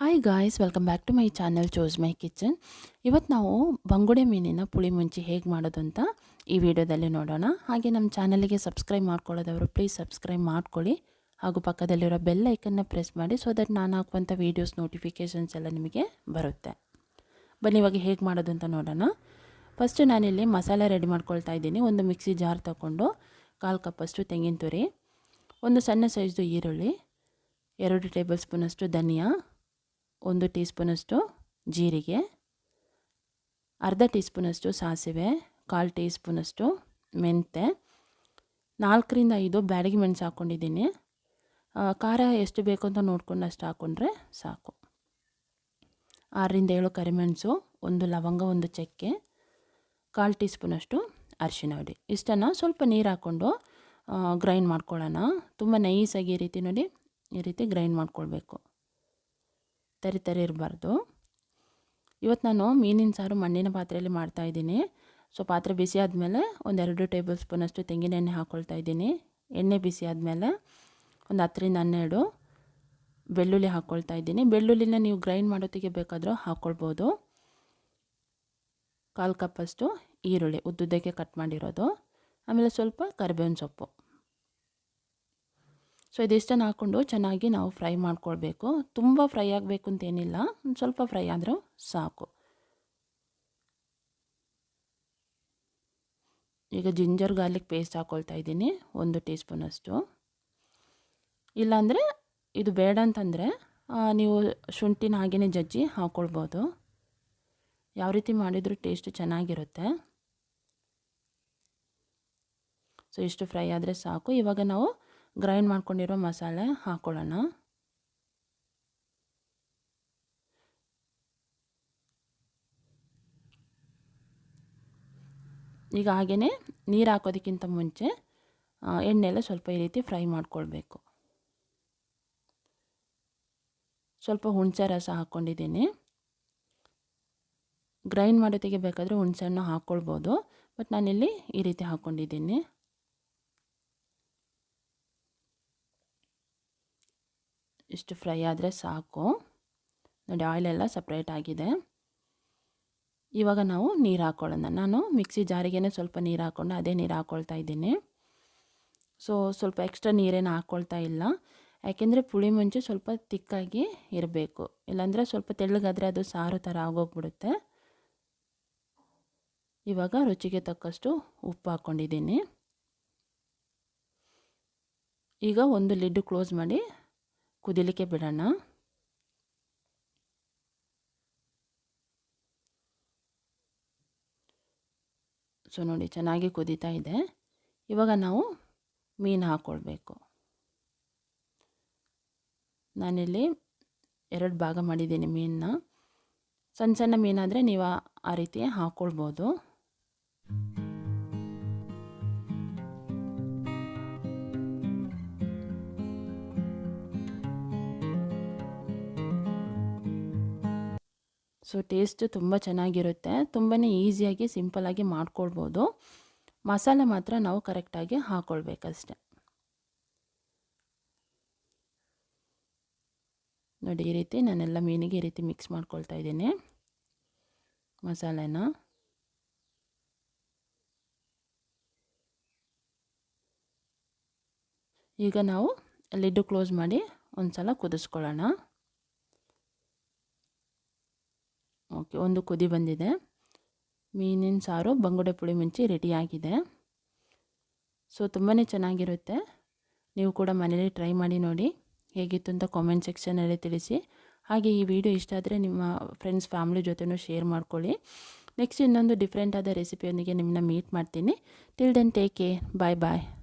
Hi guys welcome back to my channel chose my kitchen ಇವತ್ತು ನಾವು ಬಂಗುಡೆ ಮೀನಿನ ಪುಳಿ ಮುಂಚಿ ಹೇಗೆ ಮಾಡೋದು ಅಂತ ಈ ವಿಡಿಯೋದಲ್ಲಿ ನೋಡೋಣ. ಹಾಗೆ ನಮ್ಮ ಚಾನಲಿಗೆ ಸಬ್ಸ್ಕ್ರೈಬ್ ಮಾಡ್ಕೊಳ್ಳೋದವರು ಪ್ಲೀಸ್ ಸಬ್ಸ್ಕ್ರೈಬ್ ಮಾಡ್ಕೊಳ್ಳಿ. ಹಾಗೂ ಪಕ್ಕದಲ್ಲಿರೋ ಬೆಲ್ ಐಕನ್ನ ಪ್ರೆಸ್ ಮಾಡಿ ಸೊ ದಟ್ ನಾನು ಹಾಕುವಂಥ ವೀಡಿಯೋಸ್ ನೋಟಿಫಿಕೇಷನ್ಸ್ ಎಲ್ಲ ನಿಮಗೆ ಬರುತ್ತೆ. ಬನ್ನಿ, ಇವಾಗ ಹೇಗೆ ಮಾಡೋದು ಅಂತ ನೋಡೋಣ. ಫಸ್ಟು ನಾನಿಲ್ಲಿ ಮಸಾಲೆ ರೆಡಿ ಮಾಡ್ಕೊಳ್ತಾ ಇದ್ದೀನಿ. ಒಂದು ಮಿಕ್ಸಿ ಜಾರ್ ತಗೊಂಡು ಕಾಲು ಕಪ್ಪಷ್ಟು ತೆಂಗಿನ ತುರಿ, ಒಂದು ಸಣ್ಣ ಸೈಜ್ದು ಈರುಳ್ಳಿ, ಎರಡು ಟೇಬಲ್ ಸ್ಪೂನಷ್ಟು ಧನಿಯಾ ಒಂದು ಟೀ ಸ್ಪೂನಷ್ಟು ಜೀರಿಗೆ, ಅರ್ಧ ಟೀ ಸ್ಪೂನಷ್ಟು ಸಾಸಿವೆ, ಕಾಲು ಟೀ ಸ್ಪೂನಷ್ಟು ಮೆಂತೆ ನಾಲ್ಕರಿಂದ ಐದು ಬ್ಯಾಡಗಿ ಮೆಣಸು ಹಾಕ್ಕೊಂಡಿದ್ದೀನಿ. ಖಾರ ಎಷ್ಟು ಬೇಕು ಅಂತ ನೋಡ್ಕೊಂಡು ಅಷ್ಟು ಹಾಕ್ಕೊಂಡ್ರೆ ಸಾಕು. ಆರರಿಂದ ಏಳು ಕರಿಮೆಣಸು ಒಂದು ಲವಂಗ, ಒಂದು ಚಕ್ಕೆ, ಕಾಲು ಟೀ ಸ್ಪೂನಷ್ಟು ಅರಿಶಿನ ಹುಡಿ ಇಷ್ಟನ್ನು ಸ್ವಲ್ಪ ನೀರು ಹಾಕ್ಕೊಂಡು ಗ್ರೈಂಡ್ ಮಾಡ್ಕೊಳ್ಳೋಣ. ತುಂಬ ನೈಸಾಗಿ ಈ ರೀತಿ ನೋಡಿ, ಈ ರೀತಿ ಗ್ರೈಂಡ್ ಮಾಡ್ಕೊಳ್ಬೇಕು. ತರಿ ತರಿ ಇರಬಾರ್ದು. ಇವತ್ತು ನಾನು ಮೀನಿನ ಸಾರು ಮಣ್ಣಿನ ಪಾತ್ರೆಯಲ್ಲಿ ಮಾಡ್ತಾಯಿದ್ದೀನಿ ಸೊ, ಪಾತ್ರೆ ಬಿಸಿ ಆದಮೇಲೆ ಒಂದೆರಡು ಟೇಬಲ್ ಸ್ಪೂನಷ್ಟು ತೆಂಗಿನ ಎಣ್ಣೆ ಹಾಕ್ಕೊಳ್ತಾ ಇದ್ದೀನಿ. ಎಣ್ಣೆ ಬಿಸಿ ಆದಮೇಲೆ ಒಂದು ಹತ್ತರಿಂದ ಹನ್ನೆರಡು ಬೆಳ್ಳುಳ್ಳಿ ಹಾಕ್ಕೊಳ್ತಾ ಇದ್ದೀನಿ. ಬೆಳ್ಳುಳ್ಳಿನ ನೀವು ಗ್ರೈಂಡ್ ಮಾಡೋತ್ತಿಗೆ ಬೇಕಾದರೂ ಹಾಕ್ಕೊಳ್ಬೋದು ಕಾಲು ಕಪ್ಪಷ್ಟು ಈರುಳ್ಳಿ, ಉದ್ದುದ್ದಕ್ಕೆ ಕಟ್ ಮಾಡಿರೋದು. ಆಮೇಲೆ ಸ್ವಲ್ಪ ಕರಿಬೇವಿನ ಸೊಪ್ಪು. ಸೊ ಇದಿಷ್ಟನ್ನು ಹಾಕ್ಕೊಂಡು ಚೆನ್ನಾಗಿ ನಾವು ಫ್ರೈ ಮಾಡ್ಕೊಳ್ಬೇಕು. ತುಂಬ ಫ್ರೈ ಆಗಬೇಕು ಅಂತೇನಿಲ್ಲ ಸ್ವಲ್ಪ ಫ್ರೈ ಆದರೂ ಸಾಕು. ಈಗ ಜಿಂಜರ್ ಗಾರ್ಲಿಕ್ ಪೇಸ್ಟ್ ಹಾಕ್ಕೊಳ್ತಾ ಇದ್ದೀನಿ. ಒಂದು ಟೀ ಸ್ಪೂನಷ್ಟು ಇಲ್ಲಾಂದರೆ ಇದು ಬೇಡ ಅಂತಂದರೆ ನೀವು ಶುಂಠಿನ ಹಾಗೆಯೇ ಜಜ್ಜಿ ಹಾಕ್ಕೊಳ್ಬೋದು ಯಾವ ರೀತಿ ಮಾಡಿದರೂ ಟೇಸ್ಟ್ ಚೆನ್ನಾಗಿರುತ್ತೆ. ಸೊ ಇಷ್ಟು ಫ್ರೈ ಆದರೆ ಸಾಕು. ಇವಾಗ ನಾವು ಗ್ರೈಂಡ್ ಮಾಡ್ಕೊಂಡಿರೋ ಮಸಾಲೆ ಹಾಕ್ಕೊಳ್ಳೋಣ ಈಗ ಹಾಗೆಯೇ ನೀರು ಹಾಕೋದಕ್ಕಿಂತ ಮುಂಚೆ ಎಣ್ಣೆಲ್ಲ ಸ್ವಲ್ಪ ಈ ರೀತಿ ಫ್ರೈ ಮಾಡ್ಕೊಳ್ಬೇಕು. ಸ್ವಲ್ಪ ಹುಣಸೆ ರಸ ಹಾಕ್ಕೊಂಡಿದ್ದೀನಿ ಗ್ರೈಂಡ್ ಮಾಡೋದಕ್ಕೆ ಬೇಕಾದರೆ ಹುಣಸೆಹಣ್ಣು ಹಾಕ್ಕೊಳ್ಬೋದು ಬಟ್ ನಾನಿಲ್ಲಿ ಈ ರೀತಿ ಹಾಕ್ಕೊಂಡಿದ್ದೀನಿ ಇಷ್ಟು ಫ್ರೈ ಆದರೆ ಸಾಕು. ನೋಡಿ ಆಯಿಲೆಲ್ಲ ಸಪ್ರೇಟ್ ಆಗಿದೆ. ಇವಾಗ ನಾವು ನೀರು ಹಾಕ್ಕೊಳ್ಳೋಣ ನಾನು ಮಿಕ್ಸಿ ಜಾರಿಗೆನೇ ಸ್ವಲ್ಪ ನೀರು ಹಾಕ್ಕೊಂಡು ಅದೇ ನೀರು ಹಾಕ್ಕೊಳ್ತಾ ಇದ್ದೀನಿ. ಸೊ ಸ್ವಲ್ಪ ಎಕ್ಸ್ಟ್ರಾ ನೀರೇನು ಹಾಕ್ಕೊಳ್ತಾ ಇಲ್ಲ. ಯಾಕೆಂದರೆ ಪುಳಿ ಮುಂಚೆ ಸ್ವಲ್ಪ ತಿಕ್ಕಾಗಿ ಇರಬೇಕು. ಇಲ್ಲಾಂದರೆ ಸ್ವಲ್ಪ ತೆಳ್ಳಗಾದರೆ ಅದು ಸಾರು ಥರ ಆಗೋಗ್ಬಿಡುತ್ತೆ. ಇವಾಗ ರುಚಿಗೆ ತಕ್ಕಷ್ಟು ಉಪ್ಪು ಹಾಕ್ಕೊಂಡಿದ್ದೀನಿ ಈಗ ಒಂದು ಲಿಡ್ ಕ್ಲೋಸ್ ಮಾಡಿ ಕುದಿಲಿಕ್ಕೆ ಬಿಡೋಣ. ಸೊ ನೋಡಿ, ಚೆನ್ನಾಗಿ ಕುದೀತಾ ಇದೆ. ಇವಾಗ ನಾವು ಮೀನು ಹಾಕ್ಕೊಳ್ಬೇಕು ನಾನಿಲ್ಲಿ ಎರಡು ಭಾಗ ಮಾಡಿದ್ದೀನಿ ಮೀನನ್ನ. ಸಣ್ಣ ಸಣ್ಣ ಮೀನಾದರೆ ನೀವು ಆ ರೀತಿ ಹಾಕ್ಕೊಳ್ಬೋದು ಸೊ ಟೇಸ್ಟ್ ತುಂಬ ಚೆನ್ನಾಗಿರುತ್ತೆ. ತುಂಬಾ ಈಸಿಯಾಗಿ ಸಿಂಪಲಾಗಿ ಮಾಡ್ಕೊಳ್ಬೋದು. ಮಸಾಲೆ ಮಾತ್ರ ನಾವು ಕರೆಕ್ಟಾಗಿ ಹಾಕ್ಕೊಳ್ಬೇಕಷ್ಟೆ ನೋಡಿ, ಈ ರೀತಿ ನಾನೆಲ್ಲ ಮೀನಿಗೆ ಈ ರೀತಿ ಮಿಕ್ಸ್ ಮಾಡ್ಕೊಳ್ತಾ ಇದ್ದೀನಿ. ಮಸಾಲೆನ. ಈಗ ನಾವು ಲಿಡ್ಡು ಕ್ಲೋಸ್ ಮಾಡಿ ಒಂದು ಸಲ ಕುದಿಸ್ಕೊಳ್ಳೋಣ. ಓಕೆ, ಒಂದು ಕುದಿ ಬಂದಿದೆ. ಮೀನಿನ ಸಾರು, ಬಂಗುಡೆ ಪುಳಿ ಮುಂಚಿ ರೆಡಿಯಾಗಿದೆ. ಸೊ ತುಂಬಾ ಚೆನ್ನಾಗಿರುತ್ತೆ. ನೀವು ಕೂಡ ಮನೇಲಿ ಟ್ರೈ ಮಾಡಿ ನೋಡಿ. ಹೇಗಿತ್ತು ಅಂತ ಕಾಮೆಂಟ್ ಸೆಕ್ಷನಲ್ಲಿ ತಿಳಿಸಿ. ಹಾಗೆ ಈ ವಿಡಿಯೋ ಇಷ್ಟ ಆದರೆ ನಿಮ್ಮ ಫ್ರೆಂಡ್ಸ್ ಫ್ಯಾಮಿಲಿ ಜೊತೆನೂ ಶೇರ್ ಮಾಡ್ಕೊಳ್ಳಿ. ನೆಕ್ಸ್ಟ್ ಇನ್ನೊಂದು ಡಿಫ್ರೆಂಟ್ ಆದ ರೆಸಿಪಿಯೊಂದಿಗೆ ನಿಮ್ಮನ್ನ ಮೀಟ್ ಮಾಡ್ತೀನಿ. Till then take care bye bye